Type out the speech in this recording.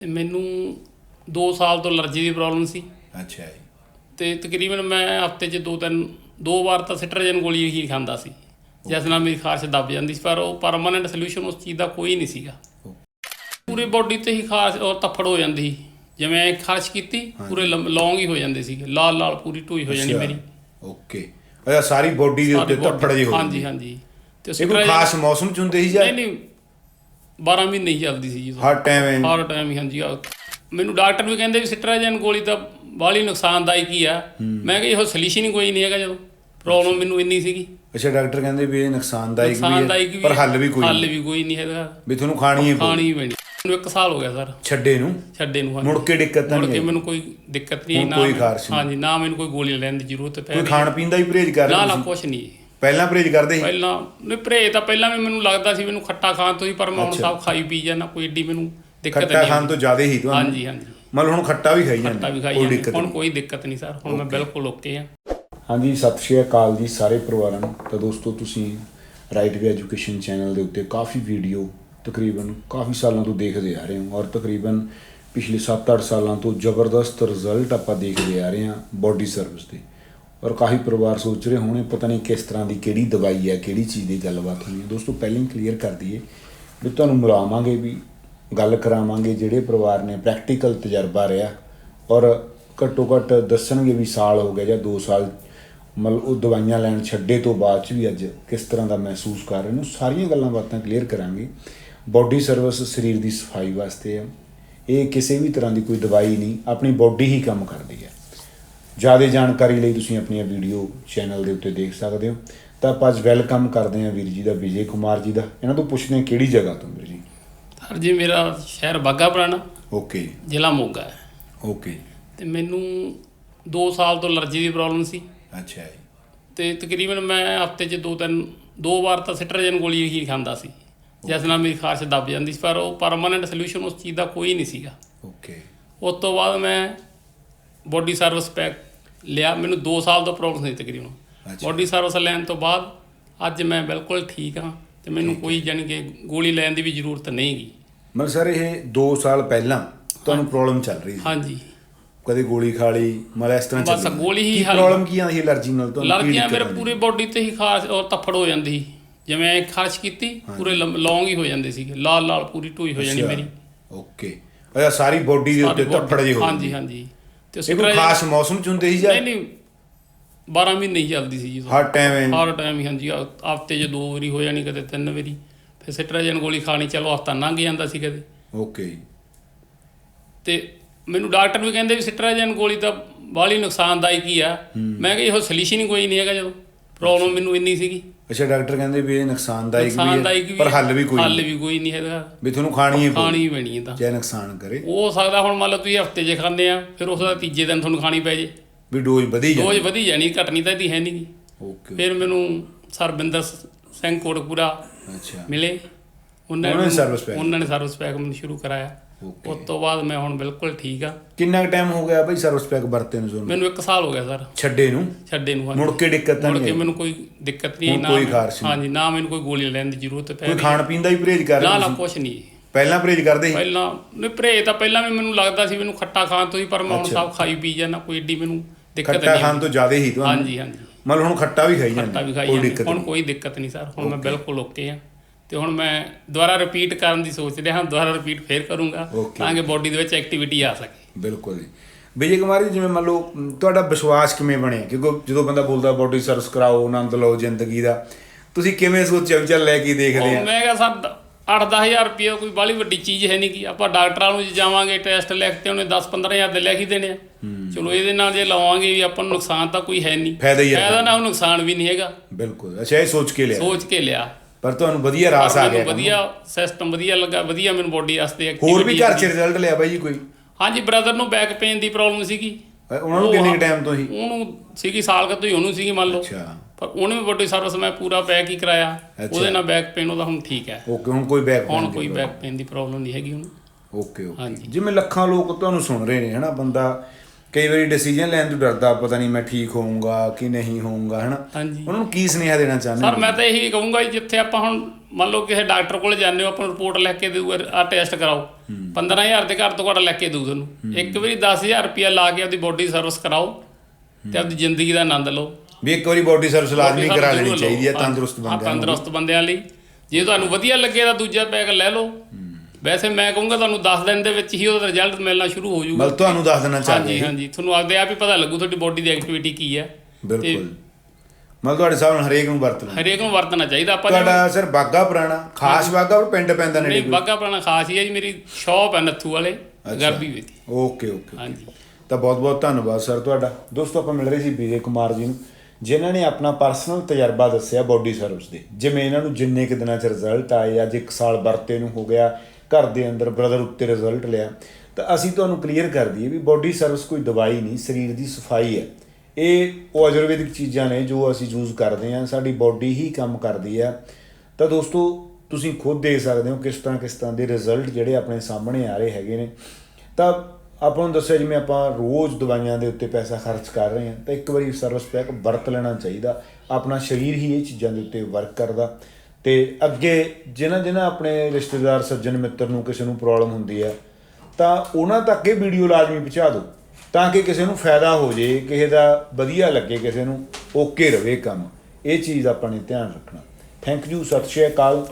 ਤੇ ਮੈਨੂੰ 2 ਸਾਲ ਤੋਂ ਅਲਰਜੀ ਦੀ ਪ੍ਰੋਬਲਮ ਸੀ। ਅੱਛਾ ਜੀ। ਤੇ ਤਕਰੀਬਨ ਮੈਂ ਹਫ਼ਤੇ 'ਚ ਦੋ ਤਿੰਨ ਦੋ ਵਾਰ ਤਾਂ ਸਿਟਰਜਨ ਗੋਲੀ ਹੀ ਖਾਂਦਾ ਸੀ ਜਿਸ ਨਾਲ ਮੇਰੀ ਖਾਰਸ਼ ਦੱਬ ਜਾਂਦੀ ਸੀ ਪਰ ਉਹ ਪਰਮਾਨੈਂਟ ਸੋਲੂਸ਼ਨ ਉਸ ਚੀਜ਼ ਦਾ ਕੋਈ ਨਹੀਂ ਸੀਗਾ। ਪੂਰੇ ਬਾਡੀ ਤੇ ਹੀ ਖਾਰਸ਼ ਔਰ ਤਫੜ ਹੋ ਜਾਂਦੀ ਸੀ। ਜਿਵੇਂ ਖਾਰਸ਼ ਕੀਤੀ ਪੂਰੇ ਲੌਂਗ ਹੀ ਹੋ ਜਾਂਦੇ ਸੀਗੇ ਲਾਲ ਲਾਲ ਪੂਰੀ ਢੂਈ ਹੋ ਜਾਣੀ ਅੱਛਾ। ਮੇਰੀ। ਓਕੇ। ਅੱਛਾ ਸਾਰੀ ਬੋਡੀ ਦੇ ਉੱਤੇ ਤੱਫੜ ਜਿਹੀ ਹੋ ਹਾਂਜੀ ਜਾਂਦੀ। ਹਾਂਜੀ। ਤੇ ਇਹ ਕੋਈ ਸਿਟਰਜਨ- ਖਾਸ ਮੌਸਮ ਚ ਹੁੰਦੇ ਸੀ ਜਾਂ ਨਹੀਂ ਨਹੀਂ। 12 ਮਹੀਨੇ ਹੀ ਚੱਲਦੀ ਸੀ ਜੀ। ਹਰ ਟਾਈਮ ਹਰ ਟਾਈਮ ਹੀ ਹਾਂਜੀ। ਆਹ ਮੈਨੂੰ ਡਾਕਟਰ ਵੀ ਕਹਿੰਦੇ ਵੀ ਸਿਟਰਾਜਨ ਗੋਲੀ ਤਾਂ ਬਾਹਲੀ ਨੁਕਸਾਨਦਾਇਕ ਹੀ ਆ। ਮੈਂ ਕਿਹਾ ਇਹੋ ਸੋਲੂਸ਼ਨ ਹੀ ਕੋਈ ਨਹੀਂ ਹੈਗਾ ਜਦੋਂ। ਪ੍ਰੋਬਲਮ ਮੈਨੂੰ ਇੰਨੀ ਸੀਗੀ। ਅੱਛਾ ਡਾਕਟਰ ਕਹਿੰਦੇ ਵੀ ਇਹ ਨੁਕਸਾਨਦਾਇਕ ਵੀ ਹੈ ਪਰ ਹੱਲ ਵੀ ਕੋਈ ਹੱਲ ਨਹੀਂ। ਵੀ ਕੋਈ ਨਹੀਂ ਹੈਗਾ। ਵੀ ਤੁਹਾਨੂੰ ਖਾਣੀ ਹੀ ਖਾਣੀ ਹੀ ਪੈਣੀ। ਮੈਨੂੰ ਇੱਕ ਸਾਲ ਹੋ ਗਿਆ ਸਰ। ਛੱਡੇ ਨੂੰ? ਛੱਡੇ ਨੂੰ। ਮੁੜ ਕੇ ਦਿੱਕਤ ਤਾਂ ਮੁੜ ਨਹੀਂ ਕੇ? ਮੈਨੂੰ ਕੋਈ ਦਿੱਕਤ ਨਹੀਂ ਨਾ ਕੋਈ ਮੈਨੂੰ- ਖਾਰਸ਼ ਨਹੀਂ? ਹਾਂਜੀ ਨਾ ਮੈਨੂੰ ਕੋਈ ਗੋਲੀ ਲੈਣ ਦੀ ਜ਼ਰੂਰਤ ਪੈ ਕੋਈ ਖਾਣ ਪੀਣ ਦਾ ਹੀ ਪਰਹੇਜ਼ ਕਰ ਨਾ ਰਹੇ ਨਾ ਤੁਸੀਂ? ਕੁਛ ਨਹੀਂ। ਪਹਿਲਾਂ ਪਰਹੇਜ਼ ਕਰਦੇ ਸੀ? ਪਹਿਲਾਂ ਨਹੀਂ ਭਰੇ ਤਾਂ ਪਹਿਲਾਂ ਵੀ ਮੈਨੂੰ ਲੱਗਦਾ ਸੀ ਮੈਨੂੰ ਖੱਟਾ ਖਾਣ ਤੋਂ ਹੀ ਪਰ ਮੈਂ ਹੁਣ ਅੱਛਾ। ਸਭ ਖਾਈ ਪੀ ਜਾਣਾ ਕੋਈ ਏਡੀ ਮੈਨੂੰ ਦਿੱਕਤ ਖੱਟਾ ਨਹੀਂ ਖਾਣ ਤੋਂ ਜ਼ਿਆਦਾ ਹੀ ਤੁਹਾਨੂੰ? ਹਾਂਜੀ ਹਾਂਜੀ। ਮਤਲਬ ਹੁਣ ਖੱਟਾ ਵੀ ਖਾਈ ਖੱਟਾ ਜਾਂਦੇ ਵੀ ਖਾਈ ਕੋਈ ਜਾਂਦੇ। ਦਿੱਕਤ ਹੁਣ ਨਹੀਂ ਕੋਈ ਦਿੱਕਤ ਨਹੀਂ ਸਰ ਹੁਣ ਮੈਂ ਬਿਲਕੁਲ ਓਕੇ ਆ ਹਾਂਜੀ ਸਤਿ ਸ਼੍ਰੀ ਅਕਾਲ ਜੀ ਸਾਰੇ ਪਰਿਵਾਰਾਂ ਨੂੰ। ਤਾਂ ਦੋਸਤੋ ਤੁਸੀਂ ਰਾਈਟ ਵੇ ਐਜੂਕੇਸ਼ਨ ਚੈਨਲ ਦੇ ਉੱਤੇ ਕਾਫੀ ਵੀਡੀਓ ਤਕਰੀਬਨ ਕਾਫੀ ਸਾਲਾਂ ਤੋਂ ਦੇਖਦੇ ਆ ਰਹੇ ਹੋ ਔਰ ਤਕਰੀਬਨ ਪਿਛਲੇ 7-8 ਸਾਲਾਂ ਤੋਂ ਜ਼ਬਰਦਸਤ ਰਿਜ਼ਲਟ ਆਪਾਂ ਦੇਖਦੇ ਆ ਰਹੇ ਹਾਂ ਬਾਡੀ ਸਰਵਿਸ ਦੇ ਔਰ ਕਾਫੀ ਪਰਿਵਾਰ ਸੋਚ ਰਹੇ ਹੋਣੇ, ਪਤਾ ਨਹੀਂ ਕਿਸ ਤਰ੍ਹਾਂ ਦੀ ਕਿਹੜੀ ਦਵਾਈ ਹੈ, ਕਿਹੜੀ ਚੀਜ਼ ਦੀ ਗੱਲਬਾਤ ਹੋਣੀ ਹੈ। ਦੋਸਤੋ, ਪਹਿਲਾਂ ਹੀ ਕਲੀਅਰ ਕਰ ਦਈਏ ਵੀ ਤੁਹਾਨੂੰ ਮਿਲਾਵਾਂਗੇ ਵੀ, ਗੱਲ ਕਰਾਵਾਂਗੇ ਜਿਹੜੇ ਪਰਿਵਾਰ ਨੇ ਪ੍ਰੈਕਟੀਕਲ ਤਜਰਬਾ ਰਿਹਾ ਔਰ ਘੱਟੋ ਘੱਟ ਦੱਸਣਗੇ ਵੀ ਸਾਲ ਹੋ ਗਿਆ ਜਾਂ 2 ਸਾਲ, ਮਤਲਬ ਉਹ ਦਵਾਈਆਂ ਲੈਣ ਛੱਡੇ ਤੋਂ ਬਾਅਦ ਚ ਵੀ ਅੱਜ ਕਿਸ ਤਰ੍ਹਾਂ ਦਾ ਮਹਿਸੂਸ ਕਰ ਰਹੇ ਨੇ ਸਾਰੀਆਂ ਗੱਲਾਂ ਬਾਤਾਂ ਕਲੀਅਰ ਕਰਾਂਗੇ। ਬਾਡੀ ਸਰਵਿਸ ਸਰੀਰ ਦੀ ਸਫ਼ਾਈ ਵਾਸਤੇ ਹੈ। ਇਹ ਕਿਸੇ ਵੀ ਤਰ੍ਹਾਂ ਦੀ ਕੋਈ ਦਵਾਈ ਨਹੀਂ, ਆਪਣੀ ਬਾਡੀ ਹੀ ਕੰਮ ਕਰਦੀ ਹੈ। ਜ਼ਿਆਦਾ ਜਾਣਕਾਰੀ ਲਈ ਤੁਸੀਂ ਆਪਣੀਆਂ ਵੀਡੀਓ ਚੈਨਲ ਦੇ ਉੱਤੇ ਦੇਖ ਸਕਦੇ ਹੋ। ਤਾਂ ਆਪਾਂ ਅੱਜ ਵੈਲਕਮ ਕਰਦੇ ਹਾਂ ਵੀਰ ਜੀ ਦਾ ਵਿਜੇ ਕੁਮਾਰ ਜੀ ਦਾ। ਇਹਨਾਂ ਤੋਂ ਪੁੱਛਦੇ ਹਾਂ ਕਿਹੜੀ ਜਗ੍ਹਾ ਤੋਂ ਵੀਰ ਜੀ? ਸਰ ਜੀ ਮੇਰਾ ਸ਼ਹਿਰ ਬਾਗਾ ਪੁਰਾਣਾ। ਓਕੇ। ਜ਼ਿਲ੍ਹਾ ਮੋਗਾ ਹੈ। ਓਕੇ। ਤੇ ਮੈਨੂੰ 2 ਸਾਲ ਤੋਂ ਅਲਰਜੀ ਦੀ ਪ੍ਰੋਬਲਮ ਸੀ। ਅੱਛਾ ਜੀ। ਤੇ ਤਕਰੀਬਨ ਮੈਂ ਹਫ਼ਤੇ 'ਚ ਦੋ ਤਿੰਨ ਦੋ ਵਾਰ ਤਾਂ ਸਿਟਰਜਨ ਗੋਲੀ ਹੀ ਖਾਂਦਾ ਸੀ। ਜਿਸ ਨਾਲ ਮੇਰੀ ਖਾਰਸ਼ ਦੱਬ ਜਾਂਦੀ ਸੀ ਪਰ ਉਹ ਪਰਮਾਨੈਂਟ ਸੋਲੂਸ਼ਨ ਉਸ ਚੀਜ਼ ਦਾ ਕੋਈ ਨਹੀਂ ਸੀਗਾ। ਓਕੇ। ਉਸ ਤੋਂ ਬਾਅਦ ਮੈਂ ਬੋਡੀ ਸਰਵਿਸ ਪੈਕ ਲਿਆ ਮੈਨੂੰ 2 ਸਾਲ ਤੋਂ ਪ੍ਰੋਬਲਮ ਸੀ ਤਕਰੀਬਨ। ਬੋਡੀ ਸਰਵਿਸ ਲੈਣ ਤੋਂ ਬਾਅਦ ਅੱਜ ਮੈਂ ਬਿਲਕੁਲ ਠੀਕ ਹਾਂ ਤੇ ਮੈਨੂੰ ਕੋਈ ਜਾਣੀ ਕਿ ਗੋਲੀ ਲੈਣ ਦੀ ਵੀ ਜ਼ਰੂਰਤ ਨਹੀਂ ਗੀ। ਮਤਲਬ ਸਰ ਇਹ 2 ਸਾਲ ਪਹਿਲਾਂ ਤੁਹਾਨੂੰ ਪ੍ਰੋਬਲਮ ਚੱਲ ਰਹੀ ਸੀ? ਹਾਂਜੀ। ਕਦੇ ਗੋਲੀ ਖਾ ਲਈ? ਮਤਲਬ ਇਸ ਤਰ੍ਹਾਂ ਬਸ ਗੋਲੀ ਹੀ ਪ੍ਰੋਬਲਮ ਕੀ ਆਂਦੀ ਐਲਰਜੀ ਨਾਲ? ਤੁਹਾਨੂੰ ਦਿੱਕਤ ਮੇਰੇ? ਪੂਰੇ ਬਾਡੀ ਤੇ ਹੀ ਖਾਰਸ਼ ਔਰ ਤਫੜ ਹੋ ਜਾਂਦੀ ਸੀ। ਜਿਵੇਂ ਖਾਰਸ਼ ਕੀਤੀ ਪੂਰੇ ਲੌਂਗ ਹੀ ਹੋ ਜਾਂਦੇ ਸੀਗੇ। ਲਾਲ ਲਾਲ ਪੂਰੀ ਢੂਈ ਹੋ ਜਾਣੀ। ਮੇਰੀ। ਓਕੇ ਅੱਛਾ ਸਾਰੀ ਬੋਡੀ ਦੇ ਉੱਤੇ ਤੱਫੜ ਜਿਹੀ ਹੋ ਹਾਂਜੀ ਜਾਂਦੀ। ਹਾਂਜੀ। ਤੇ ਇਹ ਕੋਈ ਖਾਸ ਮੌਸਮ ਚ ਹੁੰਦੇ ਸੀ ਜਾਂ ਨਹੀਂ ਨਹੀਂ 12 ਮਹੀਨੇ ਹੀ ਚੱਲਦੀ ਸੀ ਜੀ। ਹਰ ਟਾਈਮ ਹਰ ਟਾਈਮ ਹੀ ਹਾਂਜੀ ਹਫ਼ਤੇ 'ਚ ਦੋ ਵਾਰੀ ਹੋ ਜਾਣੀ ਕਦੇ ਤਿੰਨ ਵਾਰੀ। ਫਿਰ ਸਿਟਰਾਜਨ ਗੋਲੀ ਖਾਣੀ ਚਲੋ ਹਫਤਾ ਲੰਘ ਜਾਂਦਾ ਸੀ ਕਦੇ। ਓਕੇ ਜੀ। ਤੇ ਮੈਨੂੰ ਡਾਕਟਰ ਵੀ ਕਹਿੰਦੇ ਵੀ ਸਿਟਰਾਜਨ ਗੋਲੀ ਤਾਂ ਬਾਹਲੀ ਨੁਕਸਾਨਦਾਇਕ ਹੀ ਆ। ਮੈਂ ਕਿਹਾ ਇਹੋ ਸੋਲੂਸ਼ਨ ਕੋਈ ਨਹੀਂ ਹੈਗਾ ਜਦੋਂ। ਪ੍ਰੋਬਲਮ ਮੈਨੂੰ ਇੰਨੀ ਸੀਗੀ। ਅੱਛਾ ਡਾਕਟਰ ਕਹਿੰਦੇ ਵੀ ਇਹ ਨੁਕਸਾਨਦਾਇਕ ਵੀ ਹੈ ਪਰ ਹੱਲ ਵੀ ਕੋਈ ਹੱਲ ਨਹੀਂ। ਵੀ ਕੋਈ ਨਹੀਂ ਹੈਗਾ। ਵੀ ਤੁਹਾਨੂੰ ਖਾਣੀ ਹੀ ਖਾਣੀ ਪੈਣੀ ਹੈ ਤਾਂ। ਚਾਹੇ ਨੁਕਸਾਨ ਕਰੇ। ਉਹ ਹੋ ਸਕਦਾ ਹੁਣ ਮੰਨ ਲਓ ਤੁਸੀਂ ਹਫ਼ਤੇ 'ਚ ਖਾਂਦੇ ਆ ਫਿਰ ਉਸ ਦਾ ਤੀਜੇ ਦਿਨ ਤੁਹਾਨੂੰ ਖਾਣੀ ਪੈ ਜੇ। ਵੀ ਡੋਜ਼ ਵਧੀ ਰੋਜ਼ ਜਾਂਦੀ ਵਧੀ ਜਾਣੀ ਘਟਣੀ ਤਾਂ ਇਹਦੀ ਹੈ ਨਹੀਂ। ਓਕੇ ਫਿਰ ਮੈਨੂੰ ਸਰਬਿੰਦਰ ਸਿੰਘ ਕੋਟਕਪੂਰਾ ਅੱਛਾ। ਮਿਲੇ। ਉਹਨਾਂ ਨੇ service pack? ਉਹਨਾਂ ਨੇ ਸਰਵਿਸ ਪੈਕ ਮੈਨੂੰ ਸ਼ੁਰੂ ਕਰਾਇਆ। ਉਸ ਤੋਂ ਬਾਅਦ ਮੈਂ ਹੁਣ ਬਿਲਕੁਲ ਠੀਕ ਆ। ਕਿੰਨਾ ਟਾਈਮ ਹੋ ਗਿਆ ਭਾਈ ਸਰਵਿਸ ਪੈਕ ਵਰਤੇ ਨੂੰ ਤੁਹਾਨੂੰ? ਮੈਨੂੰ 1 ਸਾਲ ਹੋ ਗਿਆ ਸਰ। ਛੱਡੇ ਨੂੰ? ਛੱਡੇ ਨੂੰ। ਮੁੜ ਕੇ ਦਿੱਕਤ ਤਾਂ ਮੁੜ ਨਹੀਂ ਕੇ? ਮੈਨੂੰ ਕੋਈ ਦਿੱਕਤ ਨਹੀਂ ਨਾ ਕੋਈ ਖਾਰਸ਼ ਨਹੀਂ? ਹਾਂਜੀ ਨਾ ਮੈਨੂੰ ਕੋਈ ਗੋਲੀ ਲੈਣ ਦੀ ਜ਼ਰੂਰਤ ਪੈ ਕੋਈ ਖਾਣ ਪੀਣ ਦਾ ਹੀ ਪਰਹੇਜ਼ ਕਰ ਨਾ ਰਹੇ ਨਾ ਕੁਛ ਨਹੀਂ। ਪਹਿਲਾਂ ਪਰਹੇਜ਼ ਕਰਦੇ ਸੀ? ਪਹਿਲਾਂ ਨਹੀਂ ਭਰੇ ਤਾਂ ਪਹਿਲਾਂ ਵੀ ਮੈਨੂੰ ਲੱਗਦਾ ਸੀ ਮੈਨੂੰ ਖੱਟਾ ਖਾਣ ਤੋਂ ਹੀ ਪਰ ਮੈਂ ਹੁਣ। ਸਭ ਖਾਈ ਪੀ ਜਾਣਾ ਕੋਈ ਏਡੀ ਮੈਨੂੰ ਦਿੱਕਤ ਖੱਟਾ ਨਹੀਂ ਖਾਣ ਤੋਂ ਜ਼ਿਆਦਾ ਹੀ ਤੁਹਾਨੂੰ? ਹਾਂਜੀ ਹਾਂਜੀ। ਮਤਲਬ ਹੁਣ ਖੱਟਾ ਵੀ ਖਾਈ ਖੱਟਾ ਜਾਂਦੇ ਕੋਈ ਜਾਂਦੇ ਦਿੱਕਤ ਹੁਣ ਨਹੀਂ। ਕੋਈ ਦਿੱਕਤ ਨਹੀਂ ਸਰ ਹੁਣ ਮੈਂ ਬਿਲਕੁਲ ਓਕੇ ਆ। ਤੇ ਹੁਣ ਮੈਂ ਦੁਬਾਰਾ ਰਿਪੀਟ ਕਰਨ ਦੀ ਸੋਚ ਰਿਹਾ ਹਾਂ ਦੁਬਾਰਾ ਰਿਪੀਟ ਫੇਰ ਕਰੂੰਗਾ. ਤਾਂ ਕਿ ਬਾਡੀ ਦੇ ਵਿੱਚ ਐਕਟੀਵਿਟੀ ਆ ਸਕੇ। ਬਿਲਕੁਲ ਜੀ। ਵਿਜੇ ਕੁਮਾਰ ਜੀ ਜਿਵੇਂ ਮੰਨ ਲਓ ਤੁਹਾਡਾ ਵਿਸ਼ਵਾਸ ਕਿਵੇਂ ਬਣਿਆ? ਕਿਉਂਕਿ ਜਦੋਂ ਬੰਦਾ ਬੋਲਦਾ ਬਾਡੀ ਸਰਵਿਸ ਕਰਾਓ ਆਨੰਦ ਲਓ ਜ਼ਿੰਦਗੀ ਦਾ ਤੁਸੀਂ ਕਿਵੇਂ ਸੋਚਿਆ ਵੀ ਚੱਲ ਲੈ ਕੇ ਦੇਖਦੇ ਆ? ਮੈਂ ਕਿਹਾ ਸਰ 8-10000 ਰੁਪਏ ਕੋਈ ਬਾਲੀ ਵੱਡੀ ਚੀਜ਼ ਹੈ ਨਹੀਂ ਕਿ ਆਪਾਂ ਡਾਕਟਰਾਂ ਨੂੰ ਜਾਵਾਂਗੇ ਟੈਸਟ ਲਿਖਤੇ ਉਹਨੇ 10-15000 ਦੇ ਲਿਖ ਹੀ ਦੇਣੇ ਆ। ਚਲੋ ਇਹਦੇ ਨਾਲ ਜੇ ਲਵਾਂਗੇ ਵੀ ਆਪਾਂ ਨੂੰ ਨੁਕਸਾਨ ਤਾਂ ਕੋਈ ਹੈ ਨਹੀਂ। ਫਾਇਦਾ ਹੀ ਹੈ। ਫਾਇਦਾ ਨਾ ਨੁਕਸਾਨ ਵੀ ਨਹੀਂ ਹੈਗਾ। ਬਿਲਕੁਲ। ਅੱਛਾ ਇਹ ਸੋਚ ਕੇ ਲਿਆ। ਸੋਚ ਕੇ ਲਿਆ। ਪਰ ਤੁਹਾਨੂੰ ਵਧੀਆ ਰਾਸ ਆ ਗਿਆ। ਵਧੀਆ ਸਿਸਟਮ ਵਧੀਆ ਲੱਗਾ ਵਧੀਆ ਮੈਨੂੰ ਬਾਡੀ ਵਾਸਤੇ ਹੋਰ ਵੀ ਘਰ 'ਚ ਰਿਜ਼ਲਟ ਲਿਆ ਬਾਈ ਜੀ ਕੋਈ? ਹਾਂਜੀ ਬ੍ਰਦਰ ਨੂੰ ਬੈਕ ਪੇਨ ਦੀ ਪ੍ਰੋਬਲਮ ਸੀਗੀ। ਉਹਨਾਂ ਨੂੰ ਕਿੰਨੇ ਟਾਈਮ ਤੋਂ ਹੀ? ਉਹਨੂੰ ਸੀਗੀ ਸਾਲ ਕੁ ਤੋਂ ਹੀ ਉਹਨੂੰ ਸੀਗੀ ਮੰਨ ਲਓ। ਅੱਛਾ। ਪਰ ਉਹਨੇ ਵੀ ਬੋਡੀ ਸਰਵਿਸ ਮੈਂ ਪੂਰਾ ਪੈਕ ਹੀ ਕਰਾਇਆ। ਉਹਦੇ ਨਾਲ ਬੈਕ ਪੇਨ ਉਹਦਾ ਹੁਣ ਠੀਕ ਹੈ। ਓਕੇ ਹੁਣ ਕੋਈ ਬੈਕ ਹੁਣ ਕੋਈ ਬੈਕ ਪੇਨ ਦੀ ਪ੍ਰੋਬਲਮ ਨਹੀਂ ਹੈਗੀ ਉਹਨੂੰ ਓਕੇ ਓਕੇ। ਜਿਵੇਂ ਲੱਖਾਂ ਲੋਕ ਤੁਹਾਨੂੰ ਸੁਣ ਰਹੇ ਨੇ ਹਨਾ? ਬੰਦਾ ਕਈ ਵਾਰੀ ਡਿਸੀਜਨ ਲੈਣ ਤੋਂ ਡਰਦਾ ਪਤਾ ਨਹੀਂ ਮੈਂ ਠੀਕ ਹੋਊਂਗਾ ਕਿ ਨਹੀਂ ਹੋਊਂਗਾ ਹਨਾ? ਹਾਂਜੀ। ਉਹਨਾਂ ਨੂੰ ਕੀ ਸੁਨੇਹਾ ਦੇਣਾ ਚਾਹੁੰਦੇ ਸਰ? ਮੈਂ ਤਾਂ ਇਹੀ ਕਹੂੰਗਾ ਜੀ ਜਿੱਥੇ ਆਪਾਂ ਹੁਣ ਮੰਨ ਲਓ ਕਿਸੇ ਡਾਕਟਰ ਕੋਲ ਜਾਂਦੇ ਹੋ ਆਪਾਂ ਰਿਪੋਰਟ ਲੈ ਕੇ ਦੇਊਗਾ ਆ ਟੈਸਟ ਕਰਾਓ। 15000 ਦੇ ਘੱਟ ਤੋਂ ਘੱਟ ਲੈ ਕੇ ਦੇਊ ਤੁਹਾਨੂੰ। ਇੱਕ ਵਾਰੀ 10000 ਰੁਪਇਆ ਲਾ ਕੇ ਆਪਦੀ ਬੋਡੀ ਸਰਵਿਸ ਕਰਾਓ ਤੇ ਆਪਦੀ ਜ਼ਿੰਦਗੀ ਦਾ ਆਨੰਦ ਲਓ। ਵੀ ਇੱਕ ਵਾਰੀ ਬਾਡੀ ਸਰਵਿਸ ਲਾਜ਼ਮੀ ਕਰਾ ਲੈਣੀ। ਚਾਹੀਦੀ ਹੈ ਤੰਦਰੁਸਤ ਬੰਦਿਆਂ ਤੰਦਰੁਸਤ ਬੰਦਿਆਂ ਲਈ। ਜੇ ਤੁਹਾਨੂੰ ਵਧੀਆ ਲੱਗੇ ਤਾਂ ਦੂਜਾ ਪੈਕ ਲੈ ਲਓ। ਵੈਸੇ ਮੈਂ ਕਹੂੰਗਾ ਤੁਹਾਨੂੰ 10 ਦਿਨ ਦੇ ਵਿੱਚ ਹੀ ਉਹਦਾ ਰਿਜ਼ਲਟ ਮਿਲਣਾ ਸ਼ੁਰੂ ਹੋ ਜਾਊਗਾ। ਮਤਲਬ ਤੁਹਾਨੂੰ ਦੱਸ ਦੇਣਾ ਚਾਹੁੰਦੇ ਹਾਂਜੀ ਹਾਂਜੀ ਤੁਹਾਨੂੰ ਆਪਦੇ ਆਪ ਹੀ ਪਤਾ ਲੱਗੂ ਤੁਹਾਡੀ ਬੋਡੀ ਦੀ ਐਕਟੀਵਿਟੀ ਕੀ ਹੈ। ਬਿਲਕੁਲ। ਮਤਲਬ ਤੁਹਾਡੇ ਨਾਲ ਹਰੇਕ ਨੂੰ ਵਰਤਣਾ ਹਰੇਕ ਨੂੰ ਵਰਤਣਾ ਚਾਹੀਦਾ ਆਪਾਂ ਤੁਹਾਡਾ ਸਰ ਬਾਗਾ ਪੁਰਾਣਾ ਖਾਸ ਬਾਗਾ ਉਹ ਪਿੰਡ ਪੈਂਦਾ ਨੇੜੇ ਨਹੀਂ ਬਾਗਾ ਪੁਰਾਣਾ ਖਾਸ ਹੀ ਹੈ ਜੀ ਮੇਰੀ ਸ਼ੌਪ ਹੈ ਨੱਥੂ ਵਾਲੇ ਗਰਬੀ ਵਿੱਚ। ਓਕੇ ਓਕੇ ਹਾਂਜੀ। ਤਾਂ ਬਹੁਤ ਬਹੁਤ ਧੰਨਵਾਦ ਸਰ ਤੁਹਾਡਾ। ਦੋਸਤੋ ਆਪਾਂ ਮਿਲ ਰਹੇ ਸੀ ਵਿਜੇ ਕੁਮਾਰ ਜੀ ਨੂੰ ਜਿਨ੍ਹਾਂ ਨੇ ਆਪਣਾ ਪਰਸਨਲ ਤਜਰਬਾ ਦੱਸਿਆ ਬਾਡੀ ਸਰਵਿਸ ਦੇ। ਜਿਵੇਂ ਇਹਨਾਂ ਨੂੰ ਜਿੰਨੇ ਕੁ ਦਿਨਾਂ ਚ ਰਿਜ਼ਲਟ ਆਏ ਅੱਜ ਇੱਕ ਸਾਲ ਵਰਤੇ ਨੂੰ ਹੋ ਗਿਆ ਘਰ ਦੇ ਅੰਦਰ ਬ੍ਰਦਰ ਉੱਤੇ ਰਿਜ਼ਲਟ ਲਿਆ, ਤਾਂ ਅਸੀਂ ਤੁਹਾਨੂੰ ਕਲੀਅਰ ਕਰ ਦਈਏ ਵੀ ਬਾਡੀ ਸਰਵਿਸ ਕੋਈ ਦਵਾਈ ਨਹੀਂ, ਸਰੀਰ ਦੀ ਸਫ਼ਾਈ ਹੈ। ਇਹ ਉਹ ਆਯੁਰਵੈਦਿਕ ਚੀਜ਼ਾਂ ਨੇ ਜੋ ਅਸੀਂ ਯੂਜ਼ ਕਰਦੇ ਹਾਂ, ਸਾਡੀ ਬਾਡੀ ਹੀ ਕੰਮ ਕਰਦੀ ਹੈ ਤਾਂ ਦੋਸਤੋ, ਤੁਸੀਂ ਖੁਦ ਦੇਖ ਸਕਦੇ ਹੋ ਕਿਸ ਤਰ੍ਹਾਂ ਕਿਸ ਤਰ੍ਹਾਂ ਦੇ ਰਿਜ਼ਲਟ ਜਿਹੜੇ ਆਪਣੇ ਸਾਹਮਣੇ ਆ ਰਹੇ ਹੈਗੇ ਨੇ। ਤਾਂ ਆਪਾਂ ਨੂੰ ਦੱਸਿਆ ਜਿਵੇਂ ਆਪਾਂ ਰੋਜ਼ ਦਵਾਈਆਂ ਦੇ ਉੱਤੇ ਪੈਸਾ ਖਰਚ ਕਰ ਰਹੇ ਹਾਂ, ਤਾਂ ਇੱਕ ਵਾਰੀ ਸਰਵਿਸ ਪੈਕ ਵਰਤ ਲੈਣਾ ਚਾਹੀਦਾ। ਆਪਣਾ ਸਰੀਰ ਹੀ ਇਹ ਚੀਜ਼ਾਂ ਦੇ ਉੱਤੇ ਵਰਕ ਕਰਦਾ। ਤੇ ਅੱਗੇ ਜਿਨ੍ਹਾਂ ਜਿਨ੍ਹਾਂ ਆਪਣੇ ਰਿਸ਼ਤੇਦਾਰ, ਸੱਜਣ ਮਿੱਤਰ ਨੂੰ ਕਿਸੇ ਨੂੰ ਪ੍ਰੋਬਲਮ ਹੁੰਦੀ ਹੈ, ਤਾਂ ਉਹਨਾਂ ਤੱਕ ਇਹ ਵੀਡੀਓ ਲਾਜ਼ਮੀ ਪਹੁੰਚਾ ਦਿਓ, ਤਾਂ ਕਿ ਕਿਸੇ ਨੂੰ ਫਾਇਦਾ ਹੋ ਜੇ, ਕਿਸੇ ਦਾ ਵਧੀਆ ਲੱਗੇ, ਕਿਸੇ ਨੂੰ ਓਕੇ ਰਵੇ ਕੰਮ। ਇਹ ਚੀਜ਼ ਆਪਾਂ ਨੇ ਧਿਆਨ ਰੱਖਣਾ। ਥੈਂਕ ਯੂ ਸਤਿ ਸ਼੍ਰੀ ਅਕਾਲ।